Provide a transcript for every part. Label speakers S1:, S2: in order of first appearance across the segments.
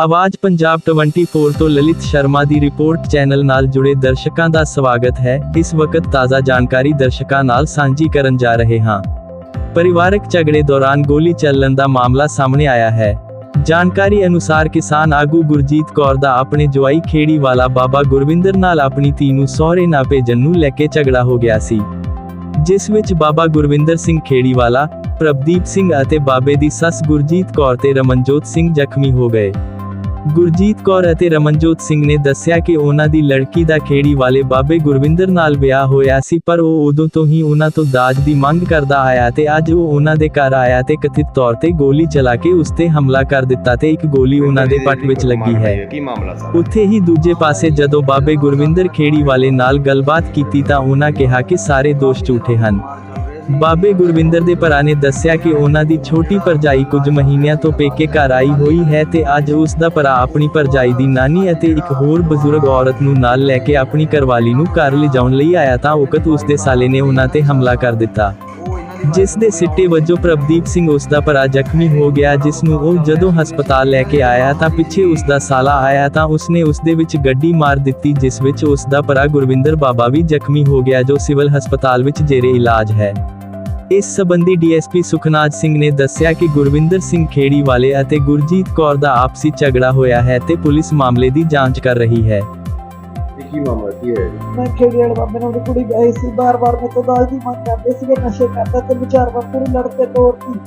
S1: ਆਵਾਜ਼ ਪੰਜਾਬ 24 ਤੋਂ ਲਲਿਤ ਸ਼ਰਮਾ ਦੀ ਰਿਪੋਰਟ ਚੈਨਲ ਨਾਲ ਜੁੜੇ ਦਰਸ਼ਕਾਂ ਦਾ ਸਵਾਗਤ ਹੈ। ਇਸ ਵਕਤ ਤਾਜ਼ਾ ਜਾਣਕਾਰੀ ਦਰਸ਼ਕਾਂ ਨਾਲ ਸਾਂਝੀ ਕਰਨ ਜਾ ਰਹੇ ਹਾਂ। ਪਰਿਵਾਰਕ ਝਗੜੇ ਦੌਰਾਨ ਗੋਲੀ ਚੱਲਣ ਦਾ ਮਾਮਲਾ ਸਾਹਮਣੇ ਆਇਆ ਹੈ। ਜਾਣਕਾਰੀ ਅਨੁਸਾਰ ਕਿਸਾਨ ਆਗੂ ਗੁਰਜੀਤ ਕੌਰ ਦਾ ਆਪਣੇ ਜਵਾਈ ਖੇੜੀ ਵਾਲਾ ਬਾਬਾ ਗੁਰਵਿੰਦਰ ਨਾਲ ਆਪਣੀ ਧੀ ਨੂੰ ਸਹੁਰੇ ਨਾ ਭੇਜਣ ਨੂੰ ਲੈ ਕੇ ਝਗੜਾ ਹੋ ਗਿਆ ਸੀ। ਜਿਸ ਵਿੱਚ ਬਾਬਾ ਗੁਰਵਿੰਦਰ ਸਿੰਘ ਖੇੜੀ ਵਾਲਾ, ਪ੍ਰਭਦੀਪ ਸਿੰਘ ਅਤੇ ਬਾਬੇ ਦੀ ਸੱਸ ਗੁਰਜੀਤ ਕੌਰ ਤੇ ਰਮਨਜੋਤ ਸਿੰਘ ਜ਼ਖਮੀ ਹੋ ਗਏ। ਗੁਰਜੀਤ ਕੌਰ ਅਤੇ ਰਮਨਜੋਤ ਸਿੰਘ ਨੇ ਦੱਸਿਆ ਕਿ ਉਹਨਾਂ ਦੀ ਲੜਕੀ ਦਾ ਖੇੜੀ ਵਾਲੇ ਬਾਬੇ ਗੁਰਵਿੰਦਰ ਨਾਲ ਵਿਆਹ ਹੋਇਆ ਸੀ ਪਰ ਉਹ ਉਦੋਂ ਤੋਂ ਹੀ ਉਹਨਾਂ ਤੋਂ ਦਾਜ ਦੀ ਮੰਗ ਕਰਦਾ ਆਇਆ ਤੇ ਅੱਜ ਉਹ ਉਹਨਾਂ ਦੇ ਘਰ ਆਇਆ ਤੇ ਕਥਿਤ ਤੌਰ ਤੇ ਗੋਲੀ ਚਲਾ ਕੇ ਉਸ ਤੇ ਹਮਲਾ ਕਰ ਦਿੱਤਾ ਤੇ ਇੱਕ ਗੋਲੀ ਉਹਨਾਂ ਦੇ ਪੱਟ ਵਿੱਚ ਲੱਗੀ ਹੈ। ਉੱਥੇ ਹੀ ਦੂਜੇ ਪਾਸੇ ਜਦੋਂ ਬਾਬੇ ਗੁਰਵਿੰਦਰ ਖੇੜੀ ਵਾਲੇ ਨਾਲ ਗੱਲਬਾਤ ਕੀਤੀ ਤਾਂ ਉਹਨਾਂ ਕਿਹਾ ਕਿ ਸਾਰੇ ਦੋਸ਼ ਝੂਠੇ ਹਨ। ਬਾਬੇ ਗੁਰਵਿੰਦਰ ਦੇ ਭਰਾ ਨੇ ਦੱਸਿਆ ਕਿ ਉਹਨਾਂ ਦੀ ਛੋਟੀ ਭਰਜਾਈ ਕੁਝ ਮਹੀਨਿਆਂ ਤੋਂ ਪੇਕੇ ਘਰ ਆਈ ਹੋਈ ਹੈ ਤੇ ਅੱਜ ਉਸ ਦਾ ਭਰਾ ਆਪਣੀ ਭਰਜਾਈ ਦੀ ਨਾਨੀ ਅਤੇ ਇੱਕ ਹੋਰ ਬਜ਼ੁਰਗ ਔਰਤ ਨੂੰ ਨਾਲ ਲੈ ਕੇ ਆਪਣੀ ਕਰਵਾਲੀ ਨੂੰ ਘਰ ਲਿਜਾਉਣ ਲਈ ਆਇਆ ਤਾਂ ਉਕਤ ਉਸ ਦੇ ਸਾਲੇ ਨੇ ਉਹਨਾਂ ਤੇ ਹਮਲਾ ਕਰ ਦਿੱਤਾ। ਜਿਸ ਦੇ ਸਿੱਟੇ ਵਜੋਂ ਪ੍ਰਭਦੀਪ ਸਿੰਘ ਉਸ ਦਾ ਭਰਾ ਜ਼ਖਮੀ ਹੋ ਗਿਆ ਜਿਸ ਨੂੰ ਉਹ ਜਦੋਂ ਹਸਪਤਾਲ ਲੈ ਕੇ ਆਇਆ ਤਾਂ ਪਿੱਛੇ ਉਸ ਦਾ ਸਾਲਾ ਆਇਆ ਤਾਂ ਉਸਨੇ ਉਸ ਦੇ ਵਿੱਚ ਗੱਡੀ ਮਾਰ ਦਿੱਤੀ, ਜਿਸ ਵਿੱਚ ਉਸ ਦਾ ਭਰਾ ਗੁਰਵਿੰਦਰ ਬਾਬਾ ਵੀ ਜ਼ਖਮੀ ਹੋ ਗਿਆ, ਜੋ ਸਿਵਲ ਹਸਪਤਾਲ ਵਿੱਚ ਜੇਰੇ ਇਲਾਜ ਹੈ। ਇਸ ਸੰਬੰਧੀ ਡੀਐਸਪੀ ਸੁਖਨਾਜ ਸਿੰਘ ਨੇ ਦੱਸਿਆ ਕਿ ਗੁਰਵਿੰਦਰ ਸਿੰਘ ਖੇੜੀ ਵਾਲੇ ਅਤੇ ਗੁਰਜੀਤ ਕੌਰ ਦਾ ਆਪਸੀ ਝਗੜਾ ਹੋਇਆ ਹੈ ਤੇ ਪੁਲਿਸ ਮਾਮਲੇ ਦੀ ਜਾਂਚ ਕਰ ਰਹੀ ਹੈ।
S2: ਕੀ ਮਾਮਲਾ, ਕੀ ਹੈ?
S3: ਮੈਂ ਖੇੜੀ ਬਾਬੇ ਨਾਲ ਉਹਦੀ ਕੁੜੀ ਗਈ ਸੀ? ਬਾਰ-ਬਾਰ ਮੇਰੇ ਤੋਂ ਦਾਜ ਦੀ ਮੰਗ ਕਰਦੇ ਸੀਗੇ, ਨਸ਼ੇ ਕਰਦਾ ਤੇ ਵਿਚਾਰ ਵਾਰ ਕੁੜੀ ਲੜ ਕੇ ਤੋੜਤੀ।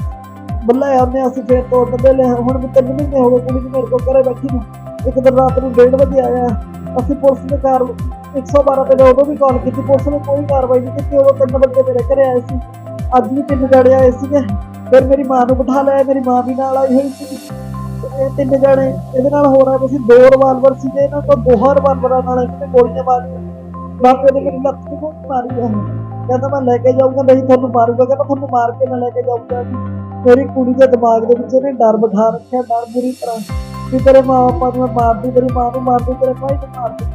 S3: ਬੱਲਾ ਆਉਂਦੇ ਅਸੀਂ ਫੇਰ ਤੋੜ ਦਿੰਦੇ ਲੈ ਹੁਣ ਵੀ ਤਿੰਨ ਮਹੀਨੇ ਹੋ ਗਏ ਕੁੜੀ ਨੂੰ ਮੇਰੇ ਕੋਲ ਘਰੇ ਬੈਠੀ ਨੂੰ। ਇੱਕ ਦਿਨ ਰਾਤ ਨੂੰ 1:30 ਵਜੇ ਆਇਆ। ਅਸੀਂ ਪੁਲਿਸ ਦੇ ਕਾਰ 112 ਤੇ ਮੈਂ ਉਦੋਂ ਵੀ ਕਾਲ ਕੀਤੀ। ਪੁਲਿਸ ਨੇ ਕੋਈ ਕਾਰਵਾਈ ਨਹੀਂ ਕੀਤੀ। ਉਦੋਂ ਤਿੰਨ ਬੰਦੇ ਮੇਰੇ ਘਰੇ ਆਏ ਸੀ। ਅੱਜ ਵੀ ਤਿੰਨ ਗਾੜੇ ਆਏ ਸੀਗੇ। ਫਿਰ ਮੇਰੀ ਮਾਂ ਨੂੰ ਬਿਠਾ ਲਿਆ। ਮੇਰੀ ਮਾਂ ਵੀ ਨਾਲ ਆਈ ਹੋਈ ਸੀ ਇਹ ਤਿੰਨ ਜਣੇ, ਇਹਦੇ ਨਾਲ ਹੋ ਰਿਹਾ ਦੋ ਰਿਵਾਲਵਰ ਸੀਗੇ, ਇਹਨਾਂ ਕੋਲ ਦੋ ਰਿਵਾਲਵਰਾਂ ਨਾਲ ਇਹਨਾਂ ਗੋਲੀਆਂ ਮਾਰੀਆਂ। ਬਾਪੇ ਨੇ ਮੇਰੀ ਲੱਤ ਨੂੰ ਮਾਰੀ ਹੈ ਕਹਿੰਦਾ ਮੈਂ ਲੈ ਕੇ ਜਾਊਂਗਾ, ਨਹੀਂ ਤੁਹਾਨੂੰ ਮਾਰੂਗਾ, ਕਹਿੰਦਾ ਤੁਹਾਨੂੰ ਮਾਰ ਕੇ ਮੈਂ ਲੈ ਕੇ ਜਾਊਂਗਾ ਮੇਰੀ ਕੁੜੀ ਦੇ ਦਿਮਾਗ ਦੇ ਵਿੱਚ ਇਹਨੇ ਡਰ ਬਿਠਾ ਰੱਖਿਆ, ਡਰ ਬੁਰੀ ਤਰ੍ਹਾਂ। ਕਿ ਤੇਰੇ ਮਾਂ ਬਾਪਾ ਨੂੰ ਮੈਂ ਮਾਰ ਤੇਰੀ ਮਾਂ ਨੂੰ ਮਾਰਦੀ, ਤੇਰੇ ਭਾਈ ਨੂੰ ਮਾਰਦੀ।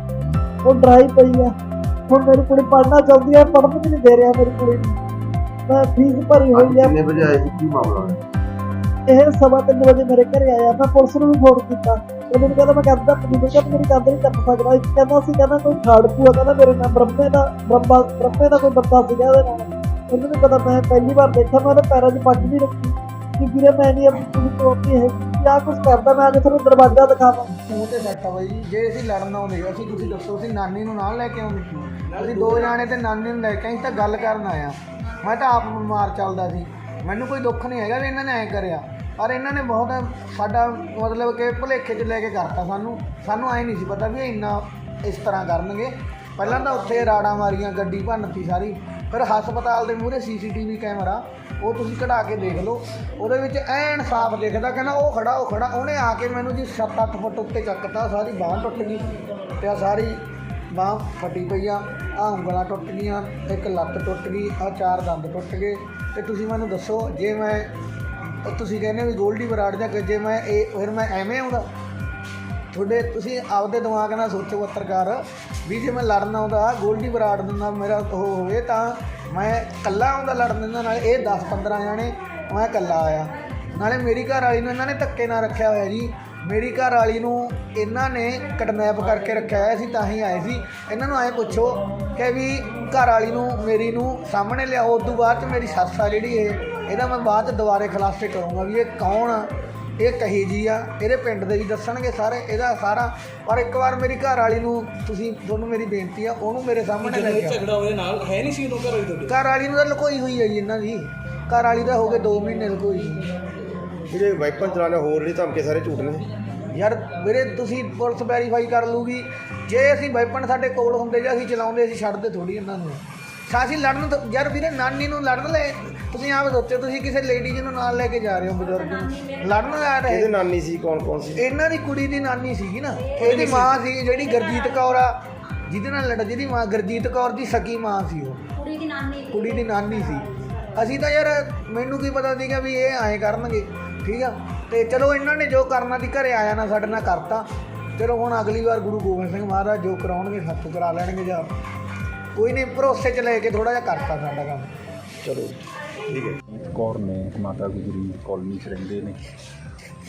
S3: ਉਹ ਡਰਾਈ ਪਈ ਆ। ਹੁਣ ਮੇਰੀ ਕੁੜੀ ਪੜ੍ਹਨਾ ਚਾਹੁੰਦੀ ਹੈ ਪੜ੍ਹਨ ਵੀ ਨਹੀਂ ਦੇ ਰਿਹਾ ਮੇਰੀ ਕੁੜੀ ਨੂੰ। ਮੈਂ ਫੀਸ ਭਰੀ ਹੋਈ ਆ।
S2: ਕਿੰਨੇ ਵਜੇ ਆਏ ਕੀ ਮਾਮਲਾ ਹੈ
S3: ਇਹ ਸਵਾ ਤਿੰਨ ਵਜੇ ਮੇਰੇ ਘਰੇ ਆਇਆ, ਮੈਂ ਪੁਲਿਸ ਨੂੰ ਵੀ ਫੋਨ ਕੀਤਾ। ਉਹ ਮੈਨੂੰ ਕਹਿੰਦਾ, ਮੈਂ ਕੰਧ ਤੱਕ ਨਹੀਂ ਮੈਂ ਮੇਰੀ ਕੰਧ ਨਹੀਂ ਤੱਕ ਸਕਦਾ। ਇੱਕ ਕਹਿੰਦਾ ਸੀ, ਕਹਿੰਦਾ ਕੋਈ ਖਾੜਕੂ ਆ ਕਹਿੰਦਾ ਮੇਰੇ ਨਾਲ ਬ੍ਰਹਮੇ ਦਾ, ਬ੍ਰਹਮਾ, ਬ੍ਰਹਮੇ ਦਾ ਕੋਈ ਬੰਦਾ ਸੀਗਾ ਉਹਦੇ ਨਾਲ। ਉਹਨੂੰ ਨਹੀਂ ਪਤਾ, ਮੈਂ ਪਹਿਲੀ ਵਾਰ ਦੇਖਿਆ, ਮੈਂ ਉਹਦੇ ਪੈਰਾਂ 'ਚ ਪੱਗ ਵੀ ਰੱਖੀ। ਕਿ ਵੀਰੇ, ਮੈਂ ਨਹੀਂ ਆਪਣੀ ਕੁੜੀ ਤੋੜਦੀ ਹੈ ਕਿਆ ਕੁਝ ਕਰਦਾ? ਮੈਂ ਅੱਜ ਤੁਹਾਨੂੰ ਦਰਵਾਜ਼ਾ ਦਿਖਾਵਾਂ।
S4: ਮੂੰਹ ਤੇ ਸੈੱਟ ਆ ਬਾਈ, ਜੇ ਅਸੀਂ ਲੜਨ ਆਉਂਦੇ, ਅਸੀਂ ਤੁਸੀਂ ਦੱਸੋ, ਅਸੀਂ ਨਾਨੀ ਨੂੰ ਨਾਲ ਲੈ ਕੇ ਆਉਂਦੇ। ਅਸੀਂ ਦੋ ਜਾਣੇ ਤੇ ਨਾਨੀ ਨੂੰ ਲੈ ਕੇ ਅਸੀਂ ਤਾਂ ਗੱਲ ਕਰਨ ਆਇਆ ਮੈਂ ਤਾਂ ਆਪ ਬਿਮਾਰ ਚੱਲਦਾ ਸੀ। ਮੈਨੂੰ ਕੋਈ ਦੁੱਖ ਨਹੀਂ ਹੈਗਾ ਵੀ ਇਹਨਾਂ ਨੇ ਐ ਕਰਿਆ। ਪਰ ਇਹਨਾਂ ਨੇ ਬਹੁਤ ਸਾਡਾ ਮਤਲਬ ਕਿ ਭੁਲੇਖੇ 'ਚ ਲੈ ਕੇ ਕਰਤਾ ਸਾਨੂੰ। ਸਾਨੂੰ ਐ ਨਹੀਂ ਸੀ ਪਤਾ ਵੀ ਇਹ ਇੰਨਾ ਇਸ ਤਰ੍ਹਾਂ ਕਰਨਗੇ। ਪਹਿਲਾਂ ਤਾਂ ਉੱਥੇ ਰਾੜਾਂ ਮਾਰੀਆਂ, ਗੱਡੀ ਭੰਨਤੀ ਸਾਰੀ। ਫਿਰ ਹਸਪਤਾਲ ਦੇ ਮੂਹਰੇ ਸੀਸੀਟੀਵੀ ਕੈਮਰਾ, ਉਹ ਤੁਸੀਂ ਕਢਾ ਕੇ ਦੇਖ ਲਓ। ਉਹਦੇ ਵਿੱਚ ਐਨ ਸਾਫ਼ ਦਿਖਦਾ, ਕਹਿੰਦਾ ਉਹ ਖੜਾ ਉਹ ਖੜਾ। ਉਹਨੇ ਆ ਕੇ ਮੈਨੂੰ ਜੀ 7-8 ਫੁੱਟ ਉੱਤੇ ਚੱਕਤਾ, ਸਾਰੀ ਬਾਂਹ ਟੁੱਟ ਗਈ ਤੇ ਆਹ ਸਾਰੀ ਬਾਂਹ ਫਟੀ ਪਈ ਆ। ਆਹ ਉਂਗਲਾਂ ਟੁੱਟ ਗਈਆਂ, ਇੱਕ ਲੱਤ ਟੁੱਟ ਗਈ, ਆਹ ਚਾਰ ਦੰਦ ਟੁੱਟ ਗਏ। ਤੇ ਤੁਸੀਂ ਮੈਨੂੰ ਦੱਸੋ, ਜੇ ਮੈਂ ਤੁਸੀਂ ਕਹਿੰਦੇ ਵੀ ਗੋਲਡੀ ਬਰਾੜ ਜਾਂ ਕਿ ਜੇ ਮੈਂ ਇਹ, ਫਿਰ ਮੈਂ ਐਵੇਂ ਆਉਂਦਾ। ਤੁਹਾਡੇ, ਤੁਸੀਂ ਆਪਦੇ ਦਿਮਾਗ ਨਾਲ ਸੋਚੋ ਪੱਤਰਕਾਰ, ਵੀ ਜੇ ਮੈਂ ਲੜਨ ਆਉਂਦਾ ਗੋਲਡੀ ਬਰਾੜ ਦੇ ਨਾਲ ਮੇਰਾ ਉਹ ਹੋਵੇ, ਤਾਂ ਮੈਂ ਇਕੱਲਾ ਆਉਂਦਾ ਲੜਨ ਦੇ ਨਾਲ, ਇਹ 10 15 ਜਾਣੇ, ਮੈਂ ਇਕੱਲਾ ਆਇਆ। ਨਾਲੇ ਮੇਰੀ ਘਰ ਵਾਲੀ ਨੂੰ ਇਹਨਾਂ ਨੇ ਧੱਕੇ ਨਾਲ ਰੱਖਿਆ ਹੋਇਆ ਜੀ। ਮੇਰੀ ਘਰ ਵਾਲੀ ਨੂੰ ਇਹਨਾਂ ਨੇ ਕਿਡਨੈਪ ਕਰਕੇ ਰੱਖਿਆ ਹੋਇਆ ਸੀ ਤਾਂ ਹੀ ਆਏ ਸੀ। ਇਹਨਾਂ ਨੂੰ ਐਂ ਪੁੱਛੋ ਕਿ ਵੀ ਘਰ ਵਾਲੀ ਨੂੰ ਮੇਰੀ ਨੂੰ ਸਾਹਮਣੇ ਲਿਆਓ ਉਸ ਤੋਂ ਬਾਅਦ ਚ ਮੇਰੀ ਸੱਸ ਆ ਜਿਹੜੀ ਇਹ ਇਹਦਾ ਮੈਂ ਬਾਅਦ ਚ ਦੁਬਾਰੇ ਖੁਲਾਸੇ ਕਰੂੰਗਾ ਵੀ ਇਹ ਕੌਣ ਆ ਇਹ ਕਹੀ ਜੀ ਆ ਇਹਦੇ ਪਿੰਡ ਦੇ ਵੀ ਦੱਸਣਗੇ ਸਾਰੇ ਇਹਦਾ ਸਾਰਾ। ਪਰ ਇੱਕ ਵਾਰ ਮੇਰੀ ਘਰ ਵਾਲੀ ਨੂੰ ਤੁਸੀਂ ਤੁਹਾਨੂੰ ਮੇਰੀ ਬੇਨਤੀ ਆ ਉਹਨੂੰ ਮੇਰੇ ਸਾਹਮਣੇ ਲੈ ਕੇ।
S5: ਝਗੜਾ ਉਹਦੇ ਨਾਲ ਹੈ ਨਹੀਂ ਸੀ ਉਦੋਂ ਘਰ ਤੁਹਾਡੇ
S4: ਘਰ ਵਾਲੀ ਨੂੰ ਤਾਂ ਲੁਕੋਈ ਹੋਈ ਹੈ ਜੀ ਇਹਨਾਂ ਦੀ। ਘਰ ਵਾਲੀ ਤਾਂ ਹੋ ਗਏ 2 ਮਹੀਨੇ ਲੁਕੋਈ।
S2: ਜਿਹੜੇ ਵਾਈਪਰ ਚਲਾਣੇ ਹੋਰ ਨਹੀਂ ਧਮਕੇ ਸਾਰੇ ਝੂਠ ਨੇ।
S4: ਯਾਰ ਵੀਰੇ ਤੁਸੀਂ ਪੁਲਿਸ ਵੈਰੀਫਾਈ ਕਰ ਲੂਗੀ ਜੇ ਅਸੀਂ ਵੈਪਨ ਸਾਡੇ ਕੋਲ ਹੁੰਦੇ ਜਾਂ ਅਸੀਂ ਚਲਾਉਂਦੇ ਅਸੀਂ ਛੱਡਦੇ ਥੋੜੀ ਇਹਨਾਂ ਨੂੰ। ਅਸੀਂ ਲੜਨ ਤੋਂ ਯਾਰ ਵੀਰੇ ਨਾਨੀ ਨੂੰ ਲੜਨ ਲੈ। ਤੁਸੀਂ ਆਪ ਸੋਚੋ ਤੁਸੀਂ ਕਿਸੇ ਲੇਡੀਜ਼ ਨੂੰ ਨਾਲ ਲੈ ਕੇ ਜਾ ਰਹੇ ਹੋ ਬਜ਼ੁਰਗ। ਨੂੰ ਲੜਨ ਆ ਰਹੇ
S2: ਇਹਦੇ ਨਾਨੀ ਸੀ ਕੌਣ ਕੌਣ ਸੀ?
S4: ਇਹਨਾਂ ਦੀ ਕੁੜੀ ਦੀ ਨਾਨੀ ਸੀਗੀ ਨਾ। ਇਹਦੀ ਮਾਂ ਸੀ ਜਿਹੜੀ ਗੁਰਜੀਤ ਕੌਰ ਆ। ਜਿਹਦੇ ਨਾਲ ਲੜ ਜਿਹਦੀ ਮਾਂ ਗੁਰਜੀਤ ਕੌਰ ਦੀ ਸਕੀ ਮਾਂ ਸੀ ਉਹ।
S6: ਕੁੜੀ ਦੀ ਨਾਨੀ
S4: ਕੁੜੀ ਦੀ ਨਾਨੀ ਸੀ। ਅਸੀਂ ਤਾਂ ਯਾਰ, ਮੈਨੂੰ ਕੀ ਪਤਾ ਸੀਗਾ ਵੀ ਇਹ ਐਂ ਕਰਨਗੇ, ਠੀਕ ਆ? ਤੇ ਚਲੋ ਇਹਨਾਂ ਨੇ ਜੋ ਕਰਨਾ ਦੀ ਘਰੇ ਆਇਆ ਨਾ, ਸਾਡੇ ਨਾਲ ਕਰਤਾ। ਚਲੋ ਹੁਣ ਅਗਲੀ ਵਾਰ ਗੁਰੂ ਗੋਬਿੰਦ ਸਿੰਘ ਮਹਾਰਾਜ ਜੋ ਕਰਾਉਣਗੇ ਹੱਥ ਕਰਾ ਲੈਣਗੇ ਜਾਂ ਕੋਈ ਨਹੀਂ, ਭਰੋਸੇ ਚ ਲੈ ਕੇ ਥੋੜਾ ਜਿਹਾ ਕਰਤਾ ਸਾਡਾ ਕੰਮ।
S2: ਚਲੋ, ਠੀਕ ਹੈ।
S6: ਕੌਰ ਨੇ ਮਾਤਾ ਗੁਜਰੀ ਕਾਲਨੀ 'ਚ ਰਹਿੰਦੇ ਨੇ।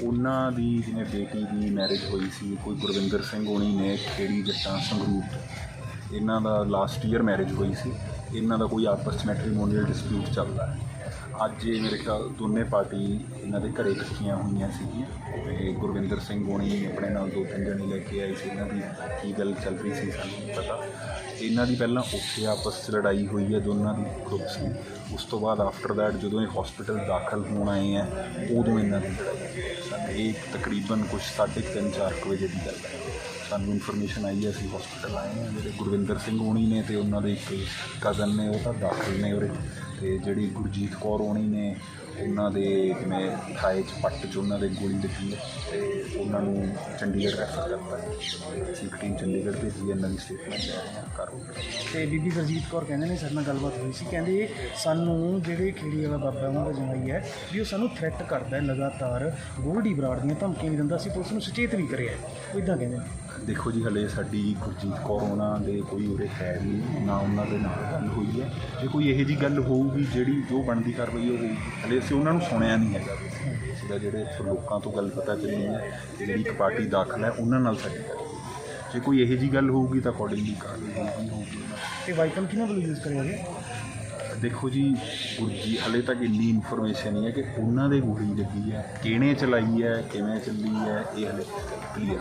S6: ਉਹਨਾਂ ਦੀ ਜਿਵੇਂ ਬੇਟੀ ਦੀ ਮੈਰਿਜ ਹੋਈ ਸੀ, ਕੋਈ ਗੁਰਵਿੰਦਰ ਸਿੰਘ ਹੋਣੀ ਨੇ ਖੇੜੀ ਜੱਟਾਂ ਸੰਗਰੂਰ ਇਹਨਾਂ ਦਾ ਲਾਸਟ ਈਅਰ ਮੈਰਿਜ ਹੋਈ ਸੀ। ਇਹਨਾਂ ਦਾ ਕੋਈ ਆਪਸ 'ਚ ਮੈਟਰੀਮੋਨੀਅਲ ਡਿਸਪਿਊਟ ਚੱਲਦਾ ਹੈ। ਅੱਜ ਇਹ ਮੇਰੇ ਖਿਆਲ ਦੋਨੇ ਪਾਰਟੀ ਇਹਨਾਂ ਦੇ ਘਰੇ ਇਕੱਠੀਆਂ ਹੋਈਆਂ ਸੀਗੀਆਂ ਤੇ ਗੁਰਵਿੰਦਰ ਸਿੰਘ ਹੋਣੀ ਆਪਣੇ ਨਾਲ ਦੋ ਤਿੰਨ ਜਣੇ ਲੈ ਕੇ ਆਏ ਸੀ। ਇਹਨਾਂ ਦੀ ਕੀ ਗੱਲ ਚੱਲ ਰਹੀ ਸੀ ਸਾਨੂੰ ਨਹੀਂ ਪਤਾ। ਇਹਨਾਂ ਦੀ ਪਹਿਲਾਂ ਉੱਥੇ ਆਪਸ 'ਚ ਲੜਾਈ ਹੋਈ ਹੈ, ਦੋਨਾਂ ਦੀ ਗਰੁੱਪਸ ਸੀ। ਉਸ ਤੋਂ ਬਾਅਦ ਆਫਟਰ ਦੈਟ ਜਦੋਂ ਇਹ ਹਸਪੀਟਲ ਦਾਖਲ ਹੋਣ ਆਏ ਆ ਉਦੋਂ ਇਹਨਾਂ ਦੀ ਲੜਾਈ ਹੋਈ। ਸਾਨੂੰ ਇਹ ਤਕਰੀਬਨ ਕੁਝ 3:30 4 ਵਜੇ ਦੀ ਗੱਲ ਹੈ। ਸਾਨੂੰ ਇਨਫੋਰਮੇਸ਼ਨ ਆਈ ਹੈ ਅਸੀਂ ਹਸਪੀਟਲ ਆਏ ਹਾਂ। ਜਿਹੜੇ ਗੁਰਵਿੰਦਰ ਸਿੰਘ ਹੋਣੀ ਨੇ ਤੇ ਉਹਨਾਂ ਦੇ ਇੱਕ ਕਜ਼ਨ ਨੇ ਉਹ ਤਾਂ ਦਾਖਲ ਨੇ ਉਰੇ। ਤੇ ਜਿਹੜੀ ਗੁਰਜੀਤ ਕੌਰ ਹੋਣੀ ਨੇ ਉਹਨਾਂ ਦੇ ਜਿਵੇਂ ਥਾਏ 'ਚ ਪੱਟ 'ਚ ਉਹਨਾਂ ਦੇ ਗੋਲੀ ਲੱਗੀ ਹੈ ਤੇ ਉਹਨਾਂ ਨੂੰ ਚੰਡੀਗੜ੍ਹ ਰੈਫਰ ਕਰਤਾ ਹੈ। ਇੱਕ ਟੀਮ ਚੰਡੀਗੜ੍ਹ ਭੇਜੀ ਹੈ, ਇਹਨਾਂ ਦੀ ਸਟੇਟਮੈਂਟ ਲੈ ਰਹੇ ਹਾਂ ਕਰੋ
S7: ਤੇ ਬੀਬੀ ਗੁਰਜੀਤ ਕੌਰ ਕਹਿੰਦੇ ਨੇ ਸਾਡੇ ਨਾਲ ਗੱਲਬਾਤ ਹੋਈ ਸੀ। ਕਹਿੰਦੇ ਸਾਨੂੰ ਜਿਹੜੇ ਖੇੜੀ ਵਾਲਾ ਬਾਬਾ ਉਹਨਾਂ ਦਾ ਜਮਾਈ ਹੈ ਵੀ ਉਹ ਸਾਨੂੰ ਥ੍ਰੈਟ ਕਰਦਾ ਹੈ ਲਗਾਤਾਰ ਗੋਲਡੀ ਬਰਾੜ ਦੀਆਂ ਧਮਕੀਆਂ ਵੀ ਦਿੰਦਾ ਸੀ ਪੁਲਿਸ ਨੂੰ ਸੁਚੇਤ ਵੀ ਕਰਿਆ ਉਹ ਇਦਾਂ ਕਹਿੰਦੇ ਨੇ।
S6: ਦੇਖੋ ਜੀ ਹਲੇ ਸਾਡੀ ਗੁਰਜੀਤ ਕੌਰ ਉਹਨਾਂ ਦੇ ਕੋਈ ਉਰੇ ਹੈ ਨਹੀਂ ਨਾ ਉਹਨਾਂ ਦੇ ਨਾਲ ਗੱਲ ਹੋਈ ਹੈ। ਜੇ ਕੋਈ ਇਹੋ ਜੀ ਗੱਲ ਹੋਊਗੀ ਜਿਹੜੀ ਜੋ ਬਣਦੀ ਕਾਰਵਾਈ ਹੋਊਗੀ। ਹਲੇ ਅਸੀਂ ਉਹਨਾਂ ਨੂੰ ਸੁਣਿਆ ਨਹੀਂ ਹੈਗਾ। ਸਿੱਧਾ ਜਿਹੜੇ ਇੱਥੋਂ ਲੋਕਾਂ ਤੋਂ ਗੱਲ ਪਤਾ ਚੱਲੀ ਹੈ ਜਿਹੜੀ ਇੱਕ ਪਾਰਟੀ ਦਾਖਲ ਹੈ ਉਹਨਾਂ ਨਾਲ ਸਾਡੀ ਗੱਲ ਹੋਈ। ਜੇ ਕੋਈ ਇਹੋ ਜੀ ਗੱਲ ਹੋਊਗੀ ਤਾਂ ਅਕੋਰਡਿੰਗਲੀ ਕਾਰਵਾਈ ਹੋਊਗੀ। ਹੋਊਗੀ
S7: ਤੇ ਵਾਈਪਨ ਕਿਹਨਾਂ ਵੱਲੋਂ ਯੂਜ਼ ਕਰਿਆ ਗਿਆ?
S6: ਦੇਖੋ ਜੀ ਗੁਰਜੀ ਹਲੇ ਤੱਕ ਇੰਨੀ ਇਨਫੋਰਮੇਸ਼ਨ ਨਹੀਂ ਹੈ ਕਿ ਉਹਨਾਂ ਦੇ ਗੋਲੀ ਲੱਗੀ ਹੈ ਕਿਹਨੇ ਚਲਾਈ ਹੈ ਕਿਵੇਂ ਚੱਲੀ ਹੈ ਇਹ ਹਲੇ ਕਲੀਅਰ